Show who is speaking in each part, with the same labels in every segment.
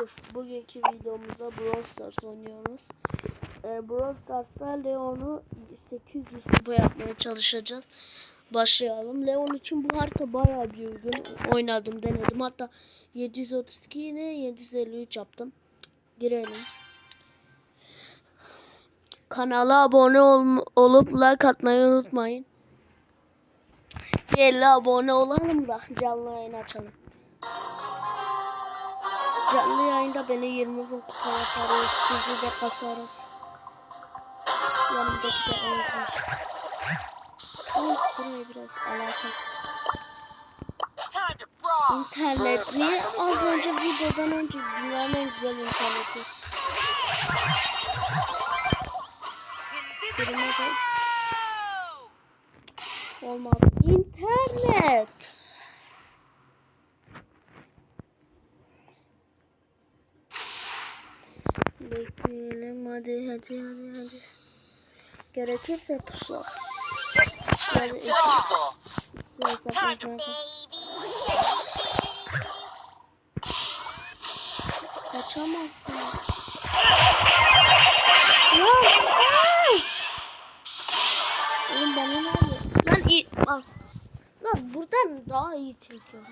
Speaker 1: Yusuf. Bugünkü videomuzda Brawl Stars oynuyoruz. Ee, Brawl Stars'ta Leon'u 800 kupa yapmaya çalışacağız. Başlayalım. Leon için bu harita bayağı bir uygun. Oynadım, denedim. Hatta 732 yine 753 yaptım. Girelim. Kanala abone ol olup like atmayı unutmayın. Bir 50 abone olalım da canlı yayın açalım. Canlı yayında beni 20 bin kupa yaparız. Sizi de kasarız. Yanımdaki de Enzmiş. Ama buraya biraz alakalı. İnternetli az önce videodan önce dünyanın en güzel interneti. Olmadı. İnternet. Hadi hadi hadi hadi. Gerekirse pusu. Yapmayalım. Kaçamazsın. Oğlum bana ne oluyor? Lan iyi, bak. Lan buradan daha iyi çekiyor.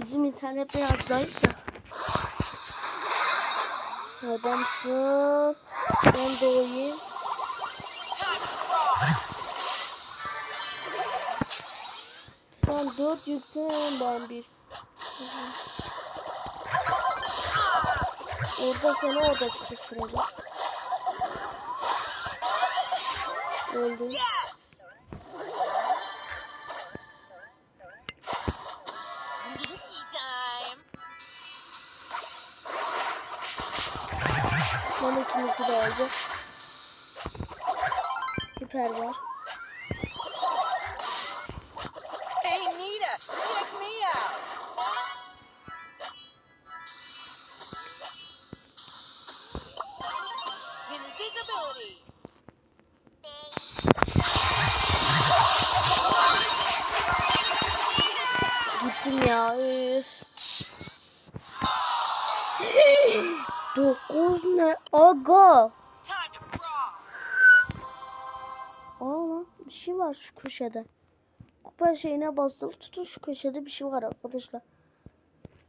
Speaker 1: Bizim internet biraz zayıf da. Adamsın. Ben doğayım. Sen dört yükselen ben bir. Orada seni orada sıkıştıracak. Öldüm. İkimizi de köşede. Kupa şeyine bastım. Tutun şu köşede bir şey var arkadaşlar.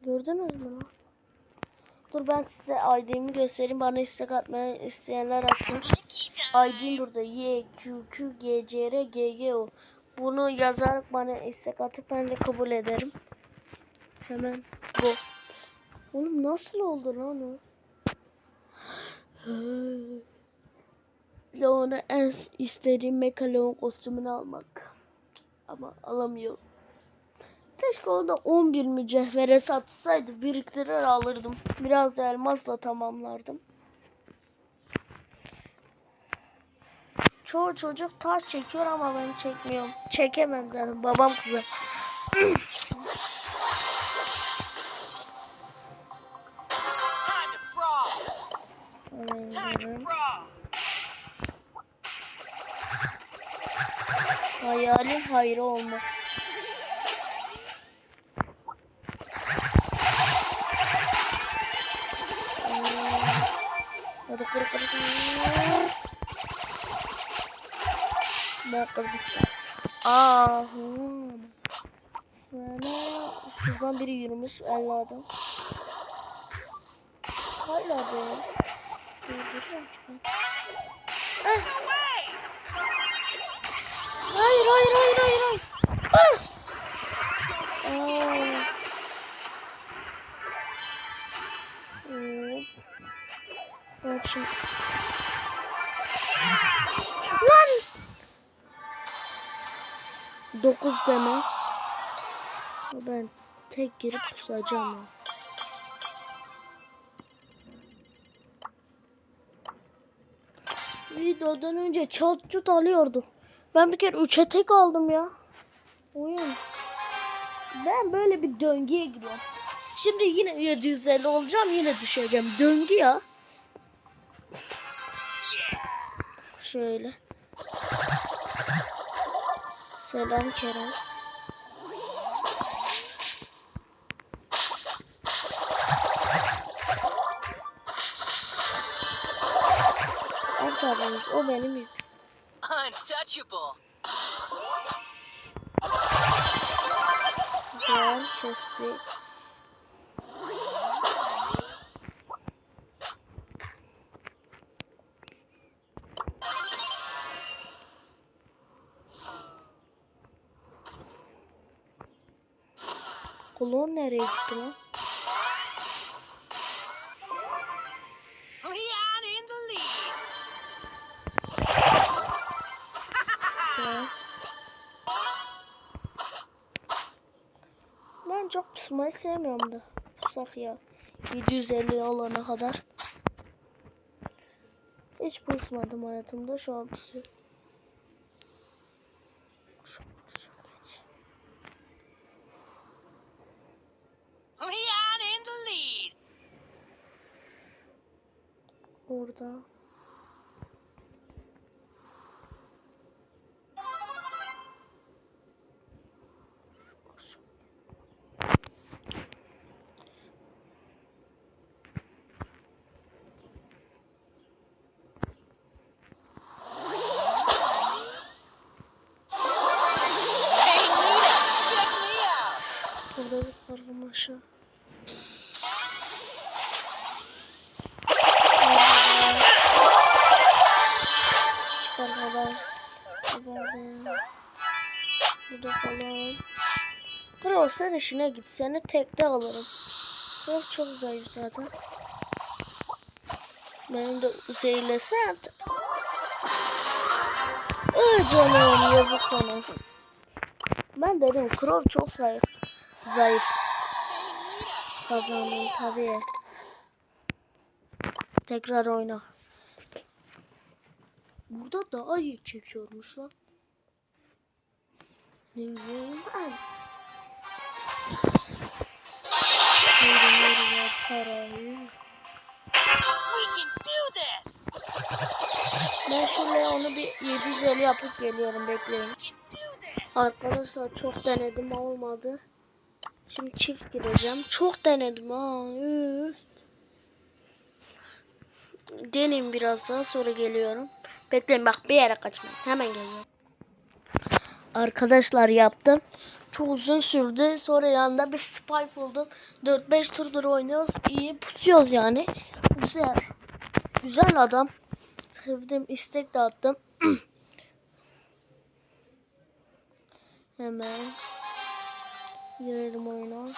Speaker 1: Gördünüz mü lan? Dur ben size ID'mi göstereyim. Bana istek atmaya isteyenler atsın. ID'm burada. Y, Q, Q, G, C, R, G, G, O. Bunu yazarak bana istek atıp ben de kabul ederim. Hemen bu. Oğlum nasıl oldu lan o? Leon'a en istediğim Mecha Leon kostümünü almak. Ama alamıyorum. Keşke o da 11 mücevhere satsaydı biriktirir alırdım. Biraz da elmasla tamamlardım. Çoğu çocuk taş çekiyor ama ben çekmiyorum. Çekemem zaten babam kızar.
Speaker 2: Time to brawl. Time to brawl.
Speaker 1: Hayalin hayrı olma. Hadi kır kır kır. Ben kırdım. Hmm. Böyle şuradan biri yürümüş elli adam. Hala değil. Durduruyorum ki ben. Ah.
Speaker 2: Way.
Speaker 1: Hayır hayır hayır hayır hayır. Ah! Aa. Hop. Bak şimdi. Lan! Dokuz deme. Ben tek girip kusacağım ya. Videodan önce çat çut alıyordu. Ben bir kere 3'e tek aldım ya. Oyun. Ben böyle bir döngüye giriyorum. Şimdi yine 750 olacağım yine düşeceğim. Döngü ya. Şöyle. Selam Kerem. Arkadaşlar o benim yüküm.
Speaker 2: Untouchable.
Speaker 1: Kestik. Kulon nereye gitti lan? Sevmiyorum da. Pusak ya. 750 alana kadar. Hiç pusmadım hayatımda. Şu an
Speaker 2: the lead.
Speaker 1: Orada. Sen işine git. Seni tekte alırım. Kral çok zayıf zaten. Benim de zehirlesen. Ay canım yazık sana. Ben dedim Crow çok zayıf. Zayıf kazandım tabii. Tekrar oyna. Burada daha iyi çekiyormuş lan. Ne bileyim ben. Parayı. Ben şuraya onu bir 750 yapıp geliyorum bekleyin. Arkadaşlar çok denedim olmadı. Şimdi çift gireceğim. Çok denedim ha. Deneyim biraz daha sonra geliyorum. Bekleyin bak bir yere kaçmayın. Hemen geliyorum. Arkadaşlar yaptım. Çok uzun sürdü. Sonra yanında bir spike buldum. 4-5 turdur oynuyoruz. İyi pusuyoruz yani. Güzel. Güzel adam. Sevdim. istek de attım. Hemen girelim oyuna.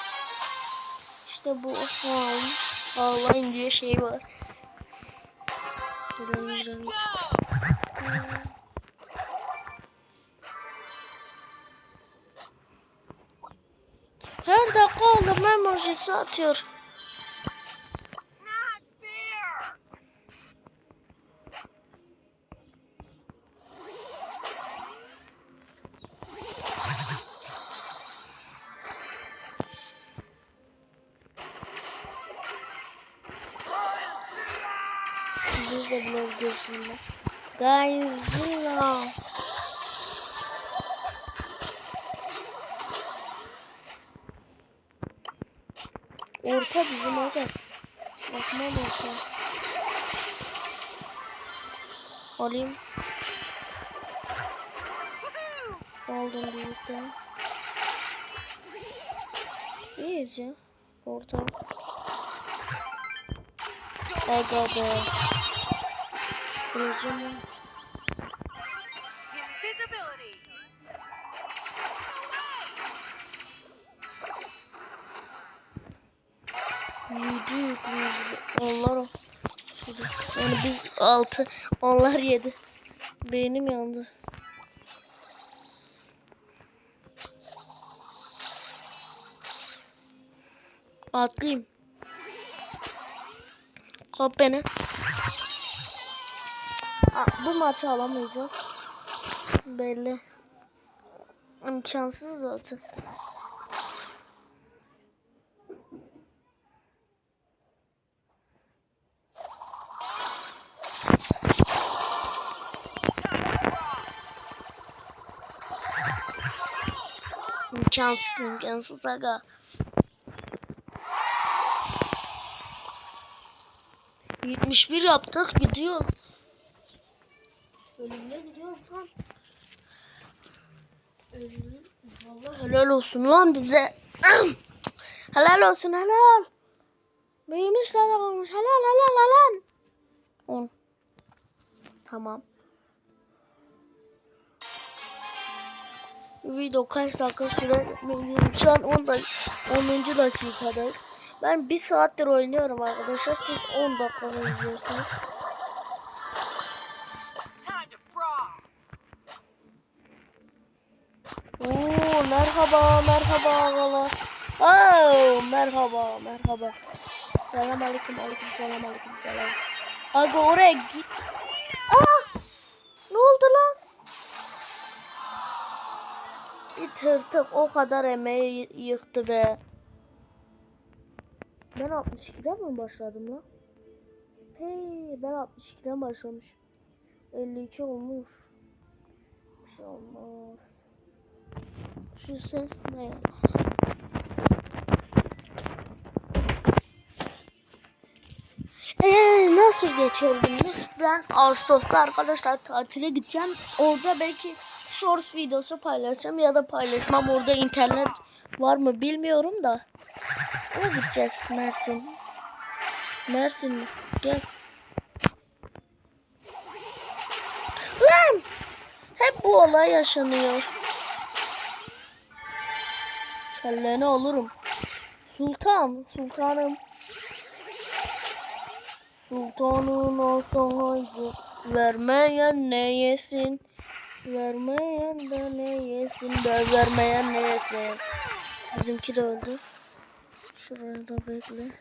Speaker 1: İşte bu home ağlayın diye şey var. Girelim. Her dakika oğlum emojisi atıyor. Orta bizim orada. Bakma orta. Alayım. Aldım. İyiyiz ya. Orta. Aga be. Kılıcım var. Onlar o. Yani biz altı. Onlar yedi. Beynim yandı. Atlayayım. Kop beni. Aa, bu maçı alamayacağız. Belli. İmkansız zaten. İmkansız imkansız aga. Yetmiş bir yaptık gidiyor. Ölümle gidiyoruz lan. Ölüm. Helal olsun lan bize. helal olsun helal. Büyümüş helal olmuş. Helal helal helal. On. Tamam. Video kaç dakika sürer bilmiyorum. Şu an 10 dak 10. dakikadayız. Ben bir saattir oynuyorum arkadaşlar. Siz 10 dakikada izliyorsunuz. Oo, merhaba, merhaba ağalar. Oo, merhaba, merhaba. Selam aleyküm, aleyküm selam, aleyküm selam. Aga oraya git. Oldu lan? Bir tırtık o kadar emeği yıktı be. Ben 62'den mi başladım lan? Hey, ben 62'den başlamış. 52 olmuş. Bir şey olmaz. Şu ses ne ya? Eee nasıl geçiyor gününüz? Ben Ağustos'ta arkadaşlar tatile gideceğim. Orada belki shorts videosu paylaşacağım ya da paylaşmam. Orada internet var mı bilmiyorum da. Ama gideceğiz Mersin. Mersin? Gel. Lan! Hep bu olay yaşanıyor. Kelleni alırım. Sultan, sultanım. Sultanın olsun haydi. Vermeyen ne yesin? Vermeyen de ne yesin? De vermeyen ne yesin? Bizimki de öldü. Şuraya da bekle.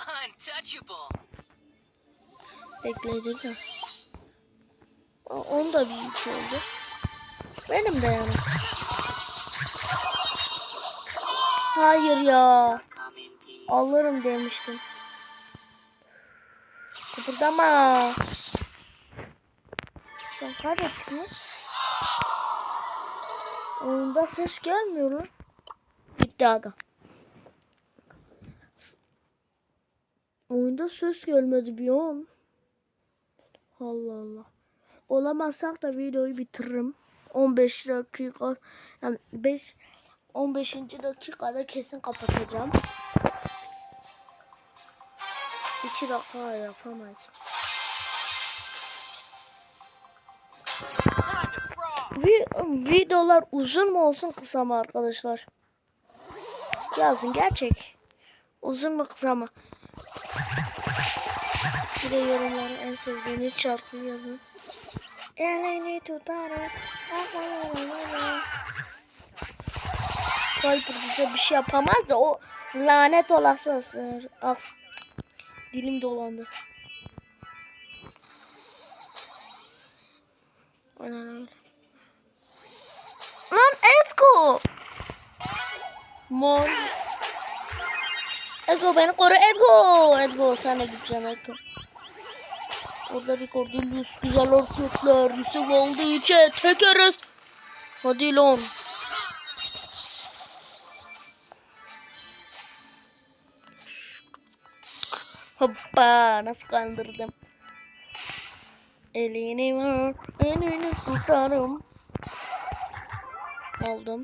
Speaker 2: Untouchable.
Speaker 1: Bekleyecek ha. O- Onun da bir iki oldu. Benim de yani. Hayır ya. Alırım demiştim. Kıpırdama. Şu an kaybettik mi? Oyunda ses gelmiyor. Bitti aga. Oyunda ses gelmedi bir an. Allah Allah. Olamazsak da videoyu bitiririm. 15 dakika yani 5 15. dakikada kesin kapatacağım. 2 dakika yapamayız. Videolar uzun mu olsun kısa mı arkadaşlar? Yazın gerçek. Uzun mu kısa mı? Bir de yorumlara en sevdiğiniz şarkıyı yazın. Elini tutarak Viper bize bir şey yapamaz da o lanet olası ısır. Ah. Dilim dolandı. Aynen öyle. Lan Esko! Mor. Ego beni koru Ego! Ego sana gideceğim Ego. Orada bir Cordelius güzel ortaklar. Yusuf oldu içe tekeriz. Hadi lan. Hoppa nasıl kandırdım. Elini ver, elini tutarım. Aldım.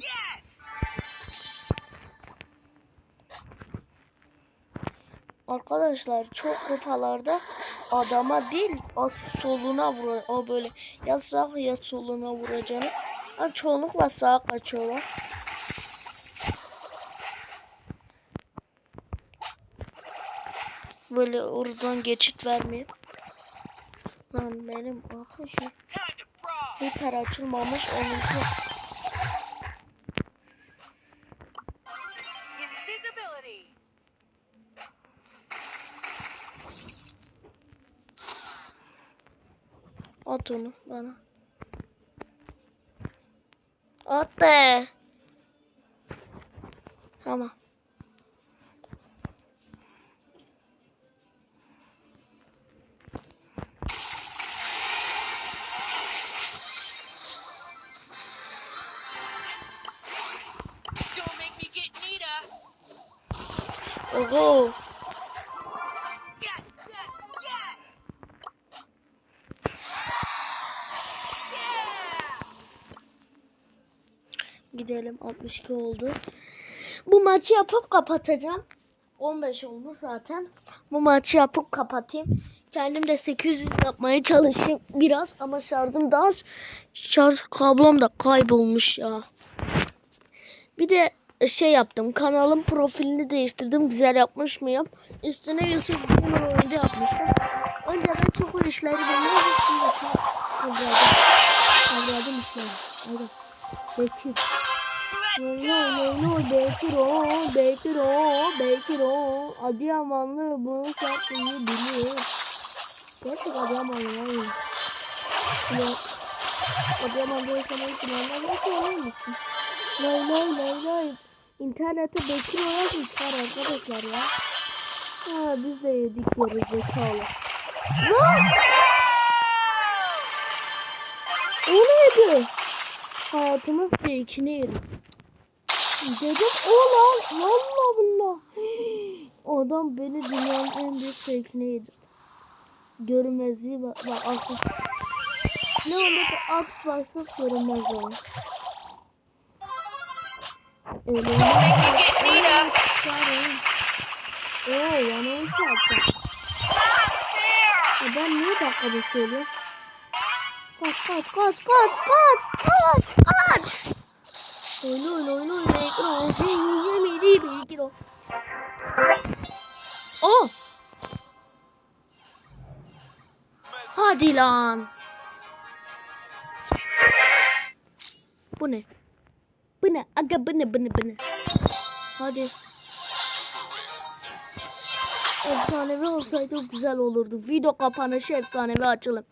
Speaker 1: Arkadaşlar çok kupalarda adama değil o soluna vur o böyle ya sağ ya soluna vuracaksınız. Ha, çoğunlukla sağa kaçıyorlar. Böyle oradan geçit vermiyor. Lan benim
Speaker 2: frog.
Speaker 1: hiper açılmamış onunki. At onu bana. At be. Tamam. Gidelim 62 oldu. Bu maçı yapıp kapatacağım. 15 olmuş zaten. Bu maçı yapıp kapatayım. Kendim de 800 yapmaya çalışayım biraz ama şarjım da az. Şarj kablom da kaybolmuş ya. Bir de şey yaptım. Kanalın profilini değiştirdim. Güzel yapmış mıyım? Üstüne Yusuf Gamer oyunda yapmıştım. Önceden çok o işleri bilmiyordum. Şimdi kavradım. Kavradım işleri. Hadi. Bekir. Noy noy noy Bekir o, Bekir o, Bekir o. Adıyamanlı bu şarkıyı bilir. Gerçek Adıyamanlı var ya. Adıyaman'da yaşamayı planlar nasıl olur musun? Lay lay lay lay. İnternette Bekir o yazın çıkar arkadaşlar ya. Ha biz de yedik diyoruz zekalı. Lan! O neydi? Hayatımın fake'ini yedim. Dedim o lan. Valla billah. Adam beni dünyanın en büyük fake'ine yedirdi. Görünmezliği bak. Bak artık. Ne oldu da at varsa görünmez olur. Öyle.
Speaker 2: Nita!
Speaker 1: Oo yanlış yaptım. Ya ben niye dakika bir söylüyorum? Kaç kaç kaç kaç kaç kaç kaç. Oyna oyna oyna oyna ekran. Yemedi bir kilo. Oh. Hadi lan. Bu ne? Bu ne? Aga bu ne bu ne bu ne? Hadi. Efsanevi olsaydı güzel olurdu. Video kapanışı efsanevi açalım.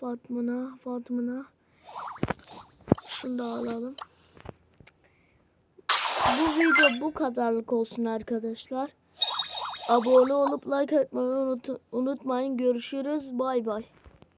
Speaker 1: Fatmına, Fatmına. Şunu da alalım. Bu video bu kadarlık olsun arkadaşlar. Abone olup like atmayı unut- unutmayın. Görüşürüz. Bay bay.